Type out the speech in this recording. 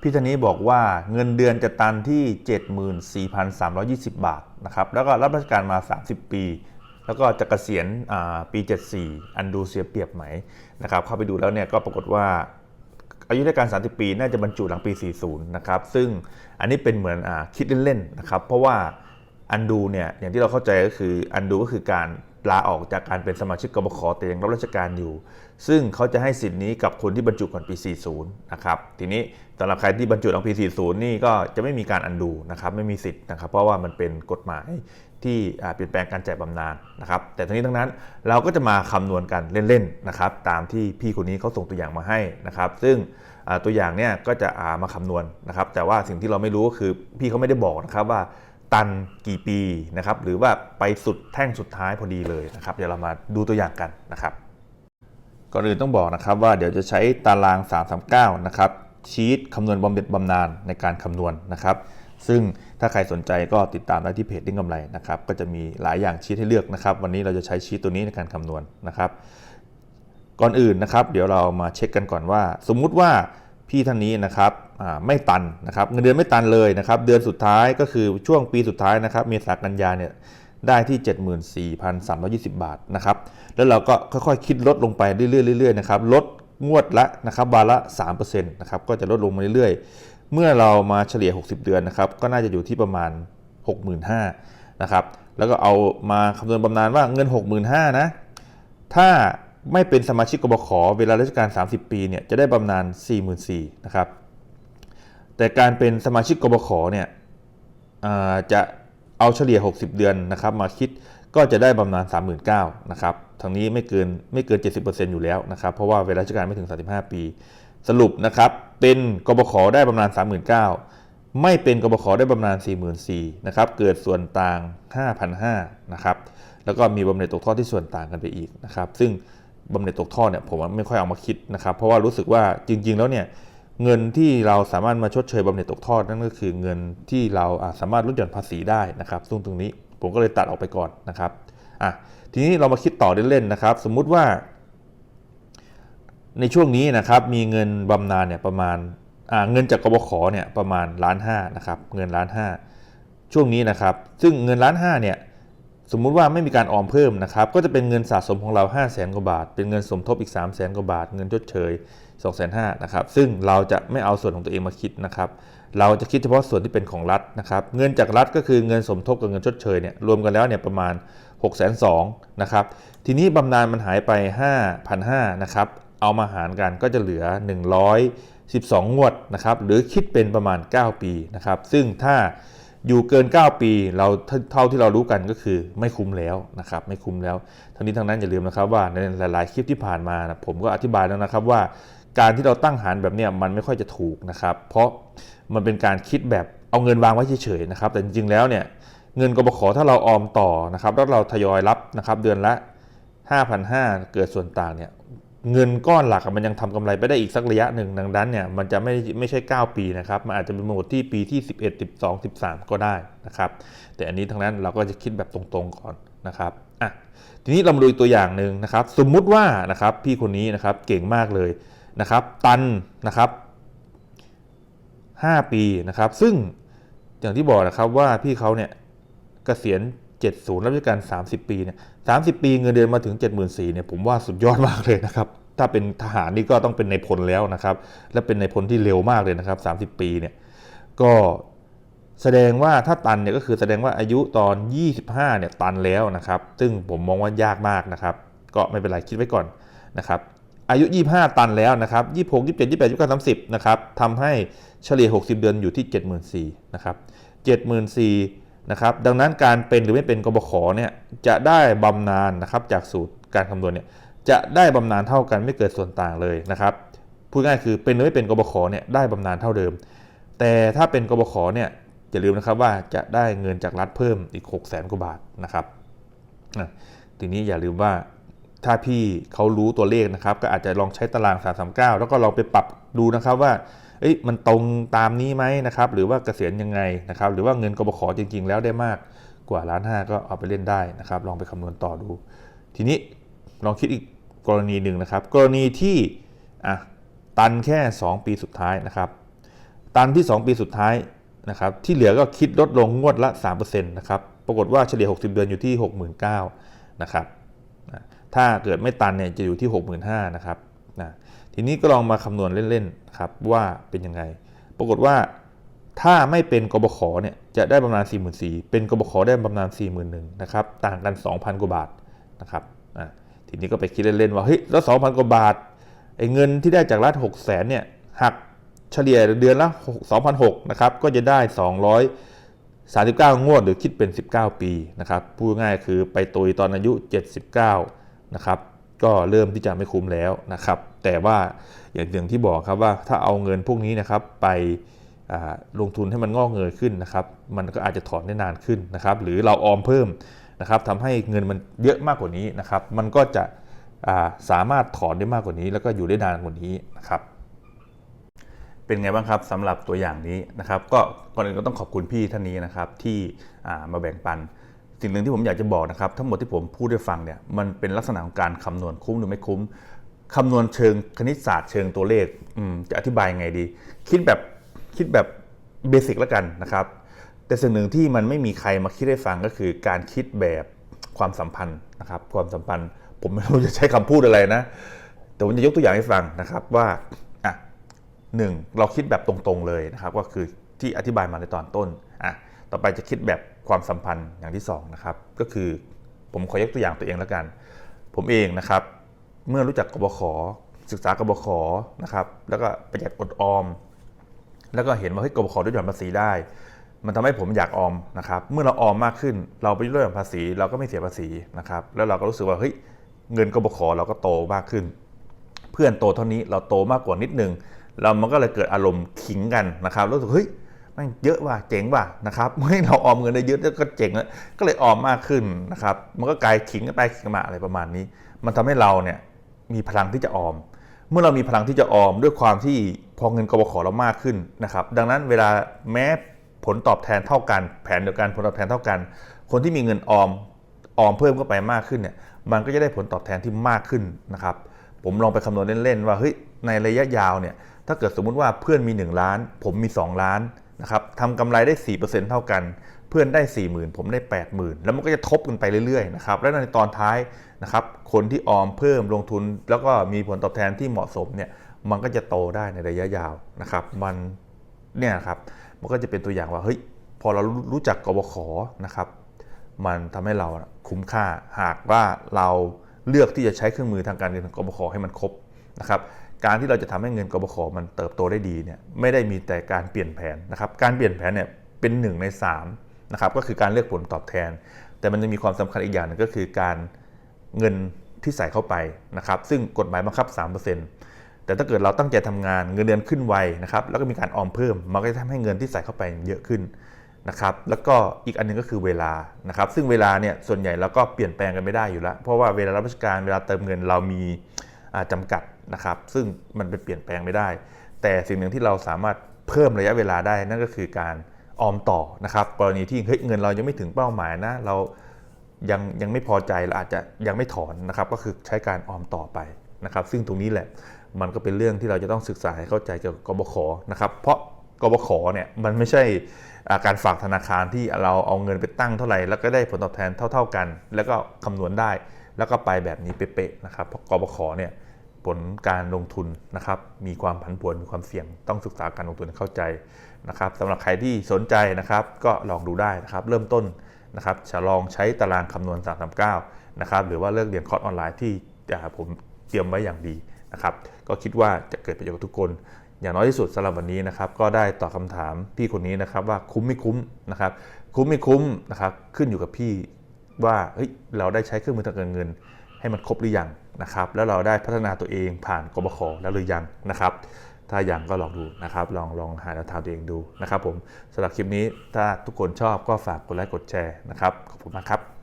พี่ธนี้บอกว่าเงินเดือนจะตันที่ 74,320 บาทนะครับแล้วก็รับราชการมา 30 ปี แล้วก็จะเกษียณปี 74 อันดูเสียเปรียบไหมนะครับเข้าไปดูแล้วเนี่ยก็ปรากฏว่าอายุราชการ 30 ปี น่าจะบรรจุหลังปี 40 นะครับ ซึ่งอันนี้เป็นเหมือนอคิดเล่นๆ นะครับ เพราะว่าอันดูเนี่ย อย่างที่เราเข้าใจก็คืออันดูก็คือการ ลาออกจากการเป็นสมาชิกกบขแต่ยังรับราชการอยู่ ซึ่งเขาจะให้สิทธิ์นี้กับคนที่บรรจุก่อนปี 40 นะครับ ทีนี้สำหรับใครที่บรรจุหลังปี 40 นี่ก็จะไม่มีการอันดูนะครับ ไม่มีสิทธิ์นะครับ เพราะว่ามันเป็นกฎหมายที่เปลี่ยนแปลงการจ่ายบำนาญนะครับ แต่ทั้งนี้ทั้งนั้นเราก็จะมาคำนวณกันเล่นๆนะครับ ตามที่พี่คนนี้เขาส่งตัวอย่างมาให้นะครับ ซึ่งตัวอย่างเนี่ยก็จะามาคำนวณนะครับ แต่ว่าสิ่งที่เราไม่รู้ก็คือพี่เขาไม่ได้บอกนะครับว่า ตันกี่ปีนะครับหรือว่าไปสุดแท่งสุดท้ายพอดีเลยนะครับเดี๋ยวเรามาดูตัวอย่างกันนะครับก่อนอื่นต้องบอกนะครับว่าเดี๋ยวจะใช้ตาราง 339 นะครับชีตคำนวณบำเหน็จบำนาญในการคำนวณนะครับ ซึ่งถ้าใครสนใจก็ติดตามได้ที่เพจดิ้งกำไรนะครับก็จะมีหลายอย่างชีตให้เลือกนะครับ วันนี้เราจะใช้ชีตตัวนี้ในการคำนวณนะครับ ก่อนอื่นนะครับ เดี๋ยวเรามาเช็คกันก่อนว่า สมมุติว่าพี่ท่านนี้นะครับ ไม่ตันนะครับเงินเดือนไม่ตันเลยนะครับเดือนสุดท้ายก็คือช่วงปีสุดท้ายนะครับเมษากันยาเนี่ยได้ที่ 74,320 บาทนะครับแล้วเราก็ค่อยๆคิดลดลงไปเรื่อยๆเรื่อยๆนะครับลดงวดละนะครับบาละ3%นะครับก็จะลดลงมาเรื่อยๆ เมื่อเรามาเฉลี่ย 60 เดือนนะครับก็น่าจะอยู่ที่ประมาณ 65,000นะครับแล้วก็เอามาคำนวณบำนาญว่าเงิน 65,000นะถ้าไม่เป็นสมาชิกกบขเวลาราชการ 30 ปีเนี่ยจะได้บำนาญ44,000นะครับ แต่การเป็นสมาชิกกบขเนี่ยจะเอาเฉลี่ย 60 เดือนนะครับ มาคิดก็จะได้บำนาญ39,000นะครับทางนี้ไม่เกินไม่เกิน 70%อยู่แล้วนะครับ เพราะว่าเวลาราชการไม่ถึง 35 ปี สรุปนะครับ เป็นกบขได้บำนาญ39,000ไม่เป็นกบขได้บำนาญ44,000นะครับ เกิดส่วนต่าง 5,500นะครับ แล้วก็มีบำเหน็จตกทอดที่ส่วนต่างกันไปอีกนะครับ ซึ่งบำเหน็จตกทอดเนี่ยผมไม่ค่อยเอามาคิดนะครับ เพราะว่ารู้สึกว่าจริง ๆ แล้วเนี่ย เงินที่เราสามารถมาชดเชยบำเหน็จตกทอดนั่นก็คือเงินที่เราสามารถลดหย่อนภาษีได้นะครับซึ่งตรงนี้ผมก็เลยตัดออกไปก่อนนะครับอะทีนี้เรามาคิดต่อเล่นๆนะครับ สมมุติว่า ในช่วงนี้นะครับมีเงินบำนาญเนี่ยประมาณอ่าเงินจากกบขเนี่ยประมาณล้านห้านะครับเงินล้านห้าช่วงนี้นะครับ ซึ่งเงินล้านห้าเนี่ย สมมุติว่าไม่มีการออมเพิ่มนะครับ ก็จะเป็นเงินสะสมของเรา 5 0 0แสนกว่าบาท เป็นเงินสมทบอีก 3 0 0แสนกว่าบาท เงินชดเชย2 5 0 0 0นะครับ ซึ่งเราจะไม่เอาส่วนของตัวเองมาคิดนะครับ เราจะคิดเฉพาะส่วนที่เป็นของรัฐนะครับ เงินจากรัฐก็คือเงินสมทบกับเงินชดเชยเนี่ยรวมกันแล้วเนี่ยประมาณ 6 2 0 0 0นะครับ ทีนี้บำนาญมันหายไป 5,500นะครับ เอามาหารกันก็จะเหลือ 112 งวดนะครับ หรือคิดเป็นประมาณ 9 ปีนะครับ ซึ่งถ้า อยู่เกิน 9 ปีเราเท่าที่เรารู้กันก็คือไม่คุ้มแล้วนะครับไม่คุ้มแล้ว ทั้งนี้ทั้งนั้นอย่าลืมนะครับว่าในหลาย ๆ คลิปที่ผ่านมานะผมก็อธิบายแล้วนะครับว่าการที่เราตั้งหารแบบเนี้ยมันไม่ค่อยจะถูกนะครับ เพราะมันเป็นการคิดแบบเอาเงินวางไว้เฉย ๆ นะครับ แต่จริง ๆ แล้วเนี่ยเงินกบขถ้าเราออมต่อนะครับแล้วเราทยอยรับนะครับเดือนละ 5,500 เกิดส่วนต่างเนี่ย เงินก้อนหลักมันยังทำกำไรไปได้อีกสักระยะหนึ่งดังนั้นเนี่ยมันจะไม่ไม่ใช่ 9 ปีนะครับ มันอาจจะเป็นหมดที่ปีที่ 11 12 13 ก็ได้นะครับ แต่อันนี้ทั้งนั้นเราก็จะคิดแบบตรงๆก่อนนะครับอะทีนี้เรามาดูตัวอย่างหนึ่งนะครับ สมมุติว่านะครับพี่คนนี้นะครับเก่งมากเลยนะครับ ตันนะครับ 5 ปีนะครับ ซึ่งอย่างที่บอกนะครับว่าพี่เขาเนี่ยเกษียณ 70รับราชการ 30 ปีเนี่ย30 ปีเงินเดือนมาถึง 74,000เนี่ยผมว่าสุดยอดมากเลยนะครับ ถ้าเป็นทหารนี่ก็ต้องเป็นในพลแล้วนะครับ และเป็นในพลที่เร็วมากเลยนะครับ 30 ปีเนี่ยก็แสดงว่าถ้าตันเนี่ยก็คือแสดงว่าอายุตอน 25เนี่ยตันแล้วนะครับ ซึ่งผมมองว่ายากมากนะครับ ก็ไม่เป็นไรคิดไว้ก่อนนะครับ อายุ 25 ตันแล้วนะครับ 26 27 28 29 30นะครับทำให้เฉลี่ย 60 เดือนอยู่ที่ 74,000นะครับ 74,000 นะครับดังนั้นการเป็นหรือไม่เป็นกบขเนี่ยจะได้บำนาญนะครับจากสูตรการคำนวณเนี่ยจะได้บำนาญเท่ากันไม่เกิดส่วนต่างเลยนะครับพูดง่ายคือเป็นหรือไม่เป็นกบขเนี่ยได้บำนาญเท่าเดิม แต่ถ้าเป็นกบขเนี่ยอย่าลืมนะครับว่าจะได้เงินจากรัฐเพิ่มอีก 6 0 0 0 0 0กว่าบาทนะครับทีนี้อย่าลืมว่าถ้าพี่เขารู้ตัวเลขนะครับ ก็อาจจะลองใช้ตาราง 339 แล้วก็ลองไปปรับดูนะครับว่า เอ้ยมันตรงตามนี้ไหมนะครับ หรือว่าเกษียณยังไงนะครับ หรือว่าเงินกบขจริง ๆ แล้วได้มากกว่าล้านห้าก็เอาไปเล่นได้นะครับ ลองไปคำนวณต่อดู ทีนี้ลองคิดอีกกรณีหนึ่งนะครับ กรณีที่อะตันแค่ 2 ปีสุดท้ายนะครับ ตันที่ 2 ปีสุดท้ายนะครับ ที่เหลือก็คิดลดลงงวดละ3%นะครับ ปรากฏว่าเฉลี่ย 60 เดือนอยู่ที่ 69,000นะครับ ถ้าเกิดไม่ตันเนี่ยจะอยู่ที่ 65,000นะครับนะ ทีนี้ก็ลองมาคำนวณเล่นๆครับว่าเป็นยังไง ปรากฏว่าถ้าไม่เป็นกบขเนี่ยจะได้ประมาณ4 4 0 0 0เป็นกบขได้ประมาณ4 1 0 0 0นะครับต่างกัน 2,000 กว่าบาทนะครับอะทีนี้ก็ไปคิดเล่นๆว่าเฮ้ยแล้ว 2,000 กว่าบาทไอ้เงินที่ได้จากรัฐ6 0 0 0 0เนี่ยหักเฉลี่ยเดือนละ2,006นะครับก็จะได้ 239 งวดหรือคิดเป็น 19 ปีนะครับพูดง่ายคือไปตุยตอนอายุ 79นะครับก็เริ่มที่จะไม่คุ้มแล้วนะครับ แต่ว่าอย่างอย่งที่บอกครับว่าถ้าเอาเงินพวกนี้นะครับไปลงทุนให้มันงอกเงยขึ้นนะครับ มันก็อาจจะถอนได้นานขึ้นนะครับ หรือเราออมเพิ่มนะครับทำให้เงินมันเยอะมากกว่านี้นะครับ มันก็จะาสามารถถอนได้มากกว่านี้ แล้วก็อยู่ได้นานกว่านี้นะครับ เป็นไงบ้างครับสำหรับตัวอย่างนี้นะครับ ก็ก่อนอื่นก็ต้องขอบคุณพี่ท่านนี้นะครับที่ามาแบ่งปัน สิ่งหนึ่งที่ผมอยากจะบอกนะครับ ทั้งหมดที่ผมพูดให้ฟังเนี่ยมันเป็นลักษณะของการคำนวณคุ้มหรือไม่คุ้ม คำนวณเชิงคณิตศาสตร์เชิงตัวเลขจะอธิบายยังไงดี คิดแบบคิดแบบเบสิกแล้วกันนะครับ แต่สิ่งหนึ่งที่มันไม่มีใครมาคิดให้ฟังก็คือการคิดแบบความสัมพันธ์นะครับ ความสัมพันธ์ ผมไม่รู้จะใช้คำพูดอะไรนะ แต่ผมจะยกตัวอย่างให้ฟังนะครับว่าอะหนึ่งเราคิดแบบตรงๆเลยนะครับ ก็คือที่อธิบายมาในตอนต้นอะต่อไปจะคิดแบบความสัมพันธ์อย่างที่สองนะครับก็คือผมขอยกตัวอย่างตัวเองแล้วกัน ผมเองนะครับ เมื่อรู้จักกบขศึกษากบขนะครับแล้วก็ประหยัดอดออม แล้วก็เห็นว่าเฮ้ยกบขลดหย่อนภาษีได้ มันทำให้ผมอยากออมนะครับเมื่อเราออมมากขึ้น เราไปลดหย่อนภาษี เราก็ไม่เสียภาษีนะครับแล้วเราก็รู้สึกว่าเฮ้ยเงินกบขเราก็โตมากขึ้น เพื่อนโตเท่านี้เราโตมากกว่านิดนึงเรามันก็เลยเกิดอารมณ์ขิงกันนะครับรู้สึกเฮ้ยมันเยอะว่ะเจ๋งว่ะนะครับเมื่อเราออมเงินได้เยอะก็เจ๋งแล้วก็เลยออมมากขึ้นนะครับมันก็กลายขิงกันไปขิงมาอะไรประมาณนี้ มันทำให้เราเนี่ย มีพลังที่จะออม เมื่อเรามีพลังที่จะออมด้วยความที่พอเงินกบขเรามากขึ้นนะครับ ดังนั้นเวลาแม้ผลตอบแทนเท่ากัน แผนเดียวกันผลตอบแทนเท่ากัน คนที่มีเงินออมออมเพิ่มเข้าไปมากขึ้นเนี่ยมันก็จะได้ผลตอบแทนที่มากขึ้นนะครับ ผมลองไปคำนวณเล่นๆว่าเฮ้ยในระยะยาวเนี่ยถ้าเกิดสมมุติว่าเพื่อนมี 1 ล้าน ผมมี 2 ล้านนะครับทำกำไรได้ 4%เท่ากัน เพื่อนได้ 40,000 ผมได้ 80,000 แล้วมันก็จะทบกันไปเรื่อยๆนะครับ และในตอนท้าย นะครับคนที่ออมเพิ่มลงทุน แล้วก็มีผลตอบแทนที่เหมาะสมเนี่ยมันก็จะโตได้ในระยะยาวนะครับมันเนี่ยครับมันก็จะเป็นตัวอย่างว่าเฮ้ยพอเรารู้จักกบขนะครับมันทำให้เราคุ้มค่าหากว่าเราเลือกที่จะใช้เครื่องมือทางการเงินของกบขให้มันครบนะครับการที่เราจะทำให้เงินกบขมันเติบโตได้ดีเนี่ยไม่ได้มีแต่การเปลี่ยนแผนนะครับการเปลี่ยนแผนเนี่ยเป็นหนึ่งใน3นะครับก็คือการเลือกผลตอบแทน แต่มันจะมีความสำคัญอีกอย่างหนึงก็คือการ เงินที่ใส่เข้าไปนะครับซึ่งกฎหมายบังคับ 3%แต่ถ้าเกิดเราตั้งใจทำงานเงินเดือนขึ้นไวนะครับแล้วก็มีการออมเพิ่มมันก็จะทำให้เงินที่ใส่เข้าไปเยอะขึ้นนะครับแล้วก็อีกอันหนึงก็คือเวลานะครับซึ่งเวลาเนี่ยส่วนใหญ่เราก็เปลี่ยนแปลงกันไม่ได้อยู่แล้ว เพราะว่าเวลารับราชการเวลาเติมเงินเรามีอ่าจำกัดนะครับซึ่งมันเป็นเปลี่ยนแปลงไม่ได้ แต่สิ่งหนึ่งที่เราสามารถเพิ่มระยะเวลาได้นั่นก็คือการออมต่อนะครับกรณีที่เฮ้ยเงินเรายังไม่ถึงเป้าหมายนะเรา ยังยังไม่พอใจเราอาจจะยังไม่ถอนนะครับก็คือใช้การออมต่อไปนะครับ ซึ่งตรงนี้แหละมันก็เป็นเรื่องที่เราจะต้องศึกษาให้เข้าใจเกี่ยวกับกบขนะครับ เพราะกบขเนี่ยมันไม่ใช่อ่าการฝากธนาคารที่เราเอาเงินไปตั้งเท่าไหร่แล้วก็ได้ผลตอบแทนเท่า ๆกัน แล้วก็คำนวณได้ แล้วก็ไปแบบนี้เป๊ะๆนะครับเพราะกบขเนี่ยผลการลงทุนนะครับมีความผันผวนมีความเสี่ยงต้องศึกษาการลงทุนให้เข้าใจนะครับสำหรับใครที่สนใจนะครับ ก็ลองดูได้นะครับ เริ่มต้น นะครับจะลองใช้ตารางคำนวณ 339 นะครับ หรือว่าเลิกเรียนคอร์สออนไลน์ที่ผมเตรียมไว้อย่างดีนะครับ ก็คิดว่าจะเกิดประโยชน์กับทุกคน อย่างน้อยที่สุดสำหรับวันนี้นะครับ ก็ได้ตอบคาถามพี่คนนี้นะครับว่าคุ้มไม่คุ้มนะครับ คุ้มไม่คุ้มนะครับ ขึ้นอยู่กับพี่ว่าเฮ้ยเราได้ใช้เครื่องมือทางการเงิน ให้มันครบหรือยังนะครับ แล้วเราได้พัฒนาตัวเองผ่านกบขแล้วหรือยังนะครับ ถ้ายังก็ลองดูนะครับ ลองลองหาแนวทางตัวเองดูนะครับผมสำหรับคลิปนี้ถ้าทุกคนชอบก็ฝากกดไลค์กดแชร์นะครับขอบคุณมากครับ